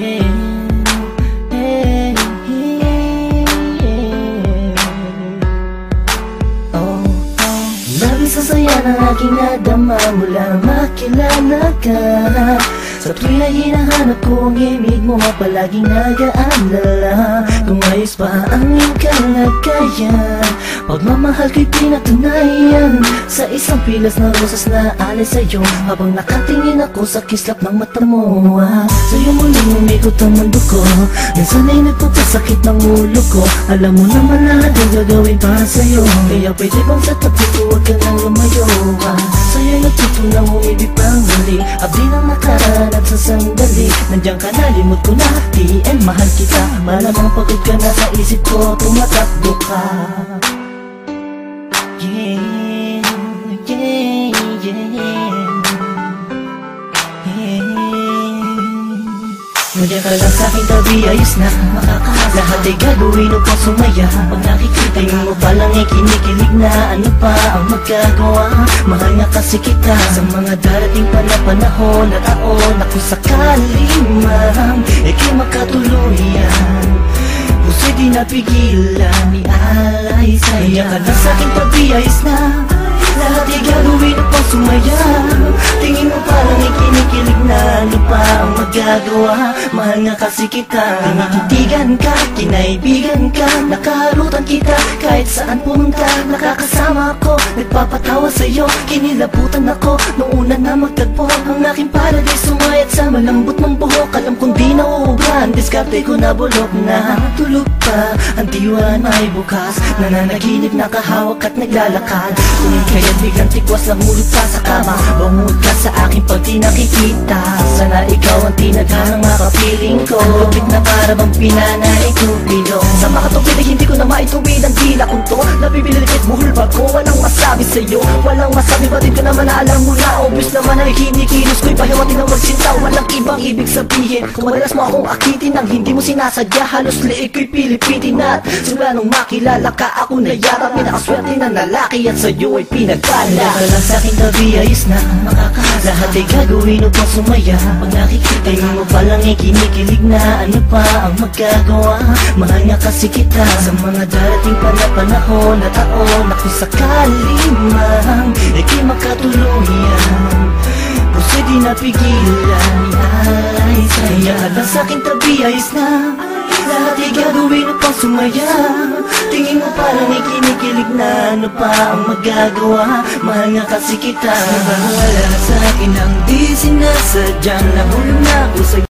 Oh, oh. sa saya ng aking nadama mula makilala ka. Sa tuwing ay hinahanap ko ang imig mo palaging nag-aalala. Kung ayos pa ang iyong kalagayan Pagmamahal ko'y pinatunayan Sa isang pilas na rosas na alis sa'yo Habang nakatingin ako sa kislap ng mata mo ah, Sa'yo muling umikot ang mundo ko Minsan ay nagpapasakit ng ulo ko. Alam mo naman lahat ang gagawin para sa'yo Kaya pwede bang sa tabi ko huwag ka nang lumayo ah, Sa'yo natutunang umibig pang huli Abdi ng nakaraan at sa sandali Nandiyan ka na, limot ko na. Di mahal kita Malamang pagod ka na sa isip ko Tumatakbo ka Yeah, ka lang sa'king tabi, ayos na. Makakalas Lahat ay gagawin upang sumaya. Pag nakikita mo pa ay kinikilig na Ano pa ang magagawa? Mahal nga kasi kita Sa mga darating pa na panahon at taon. Na kung sakali man Ika'y makatuluyan Puso di napigilan. Ni ayos na. Lahat ay gagawin upang sumaya. Tingin mo parang ikinikilig na Ano pa ang magagawa. Mahal nga kasi kita. Tinititigan ka, kinaibigan ka. Nakaharutan kita. Kahit saan pumunta Nakakasama ako, nagpapatawa sa'yo Kinilabutan ako. Nung una na magtagpo Ang aking paradise sumayat sa malambot mong buhok Alam kong di nauubran, diskarte ko na bulok na Tulog pa, ang diwa na ay bukas. Nananaginip nakahawak at naglalakad. Kung kaya't biglang tikwas lang mulot ka sa kama. Bangod ka sa akin pag di nakikita. Sana ikaw ang tinadhanang makapiling ko. Ang lupit na para bang pinanay bilong Sa makatupid ay hindi ko na maituwid ang dila kong to Nabibilitit buhol ba ko? Walang masabi sa'yo Walang masabi batid ka naman na alam? Mo na Obvious naman ay kinikilos ko'y pahiwatin ng magsinta Walang ibang ibig sabihin. Kung madalas mo akong akitin Nang hindi mo sinasadya Halos liig ko'y pilipitin at Simula nung makilala ka ako na yarap Pinakaswerte na lalaki at sa'yo ay pinagpala. Ka lang sa'king tabi ayos na Makakalas Lahat ay gagawin upang sumaya. Pag nakikita mo pa lang ay kinikilig na Ano pa ang magagawa? Mahal nga kasi kita. Sa mga darating pa na panahon at taon kung sakali man Ika'y makatuluyan. Puso di napigilan Ay, saya. Ka lang sa'king tabi ayos na. Lahat ay gagawin upang sumaya Tingin mo parang may kinikilig na. Ano pa ang magagawa? Mahal nga kasi kita. Wala sa akin ang di sinasadyang Nahulog na ako sa'yo